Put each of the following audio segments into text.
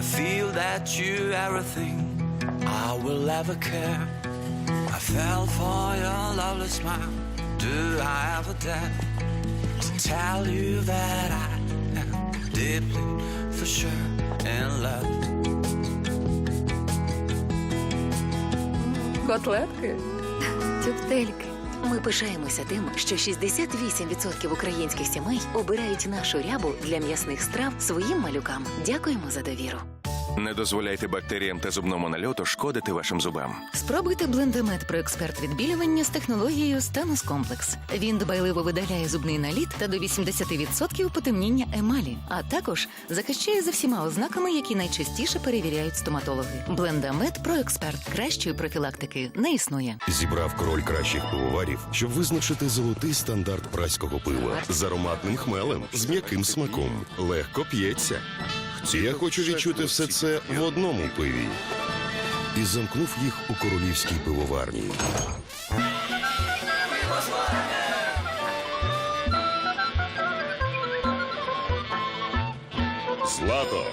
I feel that you everything I will ever care. I fell for your lovely smile. Do I ever dare to tell you that I am deeply for sure in love? Котлетки? Тюптельки. Ми пишаємося тим, що 68% українських сімей обирають нашу рябу для м'ясних страв своїм малюкам. Дякуємо за довіру. Не дозволяйте бактеріям та зубному нальоту шкодити вашим зубам. Спробуйте блендамет про експерт відбілювання з технологією Станус Комплекс. Він дбайливо видаляє зубний наліт та до 80% потемніння емалі, а також захищає за всіма ознаками, які найчастіше перевіряють стоматологи. Блендамет про експерт кращої профілактики не існує. Зібрав король кращих пивоварів, щоб визначити золотий стандарт праського пива з ароматним хмелем, з м'яким смаком. Легко п'ється. Я хочу відчути все це в одному пиві. І замкнув їх у королівській пивоварні. Злато.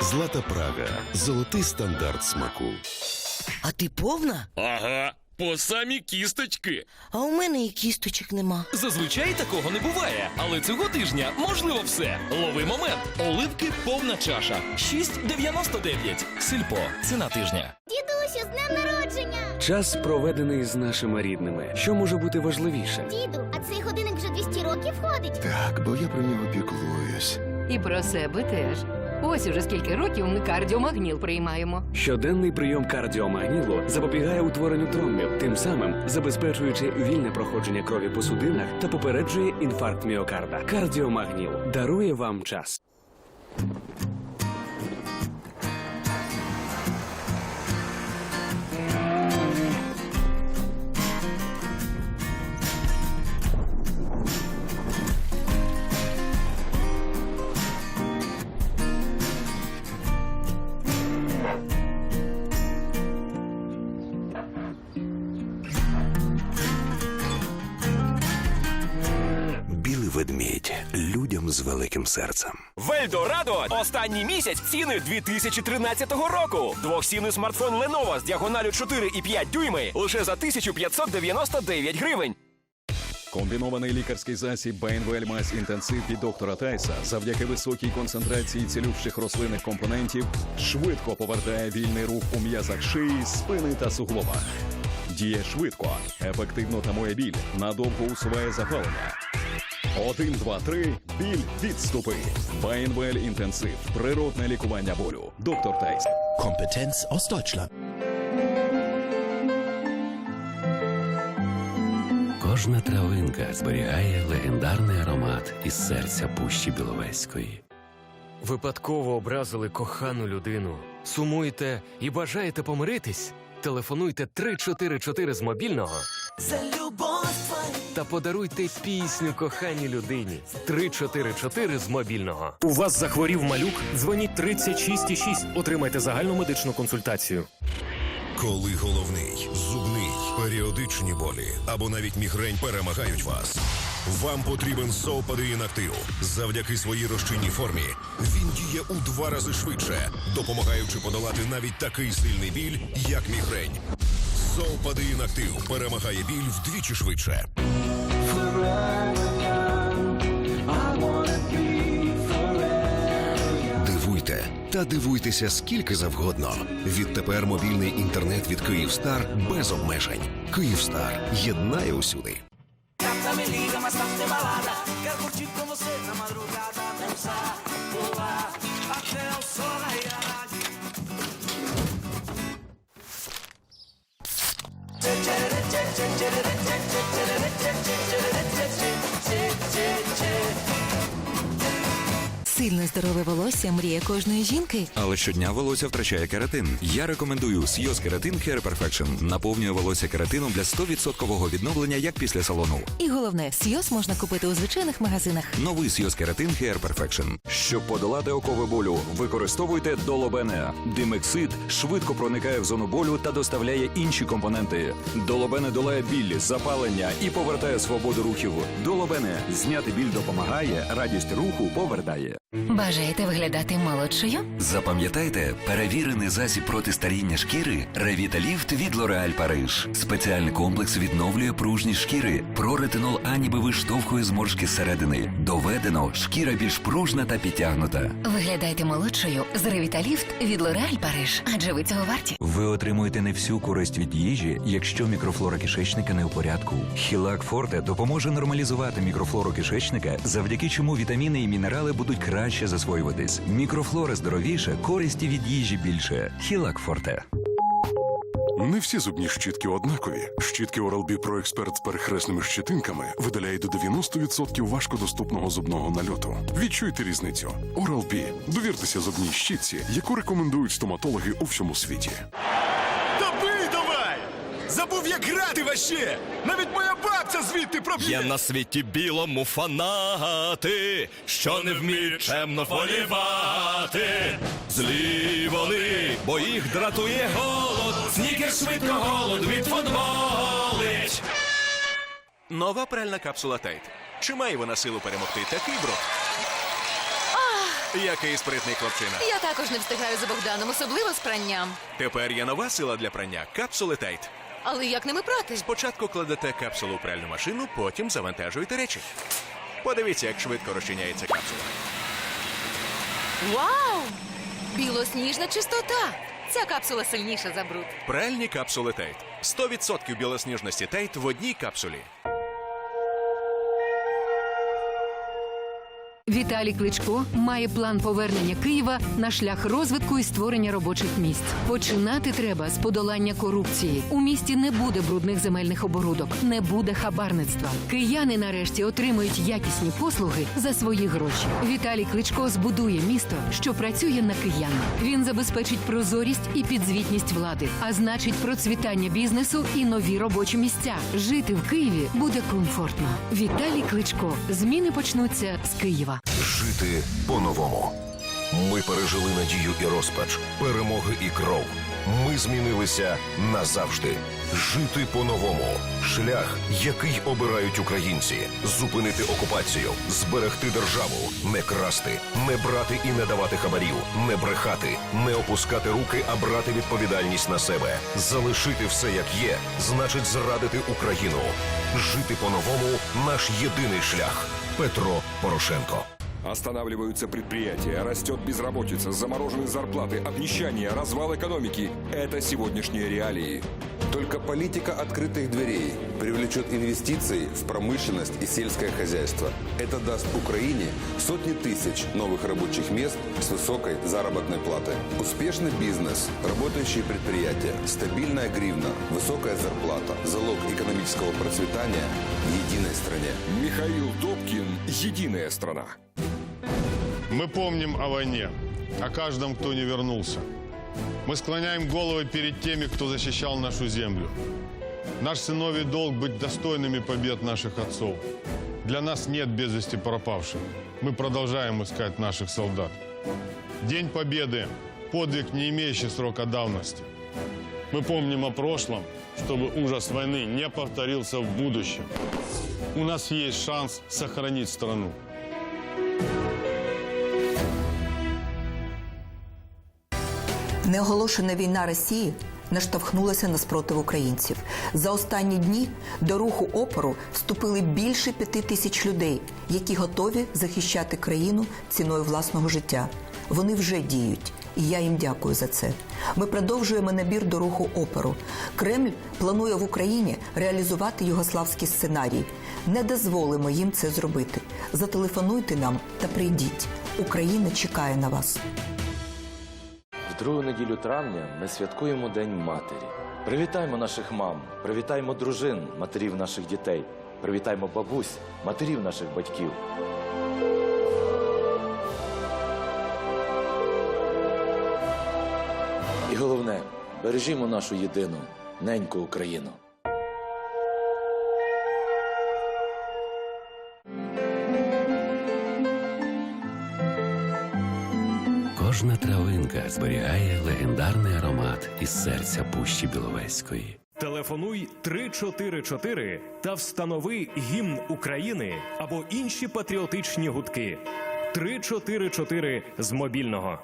Злата Прага. Золотий стандарт смаку. А ти повна? Ага, по самі кісточки. А у мене і кісточок нема. Зазвичай такого не буває, але цього тижня можливо все. Лови момент. Оливки повна чаша. 6,99. Сільпо. Ціна тижня. Дідусю, з днем народження! Час проведений з нашими рідними. Що може бути важливішим? Діду, а цей годинник вже 200 років ходить? Так, бо я про нього піклуюсь. І про себе теж. Ось уже скільки років ми кардіомагніл приймаємо. Щоденний прийом кардіомагнілу запобігає утворенню тромбів, тим самим забезпечуючи вільне проходження крові по судинах та попереджує інфаркт міокарда. Кардіомагніл дарує вам час. З великим серцем. В Ельдорадо останній місяць ціни 2013 року. Двохсінний смартфон Lenovo з діагоналю 4,5 дюйми лише за 1599 гривень. Комбінований лікарський засіб Бейнвель Мас Інтенсив від доктора Тайса завдяки високій концентрації цілющих рослинних компонентів швидко повертає вільний рух у м'язах шиї, спини та суглобах. Діє швидко, ефективно тамує біль, надовго усуває запалення. Один, два, три. Біль відступи. Бейнвель Інтенсив. Природне лікування болю. Доктор Тайс. Kompetenz aus Deutschland. Кожна травинка зберігає легендарний аромат із серця пущі Біловеської. Випадково образили кохану людину. Сумуєте і бажаєте помиритись? Телефонуйте 344 з мобільного та подаруйте пісню коханій людині. 344 з мобільного. У вас захворів малюк? Дзвоніть 36,6. Отримайте загальну медичну консультацію. Коли головний, зубний, періодичні болі або навіть мігрень перемагають вас. Вам потрібен Совпадеїн Актив. Завдяки своїй розчинній формі він діє у два рази швидше, допомагаючи подолати навіть такий сильний біль, як мігрень. Совпадеїн Актив перемагає біль вдвічі швидше. Та дивуйтеся скільки завгодно. Відтепер мобільний інтернет від Київстар без обмежень. Київстар єднає усюди. Сильне здорове волосся мрія кожної жінки. Але щодня волосся втрачає кератин. Я рекомендую Сйоз Кератин Hair Perfection. Наповнює волосся кератином для 100% відновлення, як після салону. І головне, сйоз можна купити у звичайних магазинах. Новий Сйоз Кератин Hair Perfection. Щоб подолати окови болю, використовуйте Долобене. Димексид швидко проникає в зону болю та доставляє інші компоненти. Долобене долає біль, запалення і повертає свободу рухів. Долобене зняти біль допомагає, радість руху повертає. Бажаєте виглядати молодшою? Запам'ятайте, перевірений засіб проти старіння шкіри Ревіталіфт від Лореаль Париж. Спеціальний комплекс відновлює пружність шкіри. Проретинол аніби виштовхує зморшки зсередини. Доведено, шкіра більш пружна та підтягнута. Виглядайте молодшою з Ревіталіфт від Лореаль Париж, адже ви цього варті. Ви отримуєте не всю користь від їжі, якщо мікрофлора кишечника не у порядку. Хілак Форте допоможе нормалізувати мікрофлору кишечника, завдяки чому вітаміни і мінерали будуть краще засвоюватись. Мікрофлора здоровіша, користі від їжі більше. Хілак Форте. Не всі зубні щітки однакові. Щітки Oral-B Pro Expert з перехресними щетинками видаляє до 90% важкодоступного зубного нальоту. Відчуйте різницю. Oral-B. Довіртеся зубній щітці, яку рекомендують стоматологи у всьому світі. Добий давай! Забув, як грати ваще! Навіть моя бабця звідти проб'є! Є на світі білому фанати, що не вміють чемно полівати. Злі вони, бо їх дратує голод, снікер швидко голод відфутболить. Нова пральна капсула Тайт. Чи має вона силу перемогти такий брод? Який спритний хлопчина. Я також не встигаю за Богданом, особливо з пранням. Тепер є нова сила для прання капсули Тайт. Але як ними прати? Спочатку кладете капсулу у пральну машину, потім завантажуєте речі. Подивіться, як швидко розчиняється капсула. Вау! Білосніжна чистота. Ця капсула сильніша за бруд. Пральні капсули Тейт. 100% білосніжності Тейт в одній капсулі. Віталій Кличко має план повернення Києва на шлях розвитку і створення робочих місць. Починати треба з подолання корупції. У місті не буде брудних земельних оборудок, не буде хабарництва. Кияни нарешті отримують якісні послуги за свої гроші. Віталій Кличко збудує місто, що працює на киян. Він забезпечить прозорість і підзвітність влади, а значить процвітання бізнесу і нові робочі місця. Жити в Києві буде комфортно. Віталій Кличко. Зміни почнуться з Києва. Жити по-новому. Ми пережили надію і розпач, перемоги і кров. Ми змінилися назавжди. Жити по-новому. Шлях, який обирають українці. Зупинити окупацію, зберегти державу, не красти, не брати і не давати хабарів, не брехати, не опускати руки, а брати відповідальність на себе. Залишити все як є, значить зрадити Україну. Жити по-новому наш єдиний шлях. Петро Порошенко. Останавливаются предприятия, растет безработица, заморожены зарплаты, обнищание, развал экономики. Это сегодняшние реалии. Только политика открытых дверей привлечет инвестиции в промышленность и сельское хозяйство. Это даст Украине сотни тысяч новых рабочих мест с высокой заработной платой. Успешный бизнес, работающие предприятия, стабильная гривна, высокая зарплата – залог экономического процветания в единой стране. Михаил Добкин «Единая страна». Мы помним о войне, о каждом, кто не вернулся. Мы склоняем головы перед теми, кто защищал нашу землю. Наш сыновий долг быть достойными побед наших отцов. Для нас нет без вести пропавших. Мы продолжаем искать наших солдат. День Победы – подвиг, не имеющий срока давности. Мы помним о прошлом, чтобы ужас войны не повторился в будущем. У нас есть шанс сохранить страну. Неоголошена війна Росії наштовхнулася на спротив українців. За останні дні до руху опору вступили більше п'яти тисяч людей, які готові захищати країну ціною власного життя. Вони вже діють, і я їм дякую за це. Ми продовжуємо набір до руху опору. Кремль планує в Україні реалізувати югославський сценарій. Не дозволимо їм це зробити. Зателефонуйте нам та прийдіть. Україна чекає на вас. Другу неділю травня ми святкуємо День матері. Привітаємо наших мам, привітаємо дружин, матерів наших дітей, привітаймо бабусь, матерів наших батьків. І головне, бережімо нашу єдину неньку Україну. Кожна травинка зберігає легендарний аромат із серця Пущі Біловезької. Телефонуй 344 та встанови гімн України або інші патріотичні гудки. 344 з мобільного.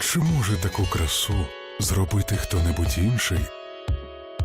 Чи може таку красу зробити хто-небудь інший,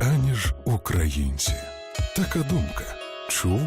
аніж українці? Така думка. Чув?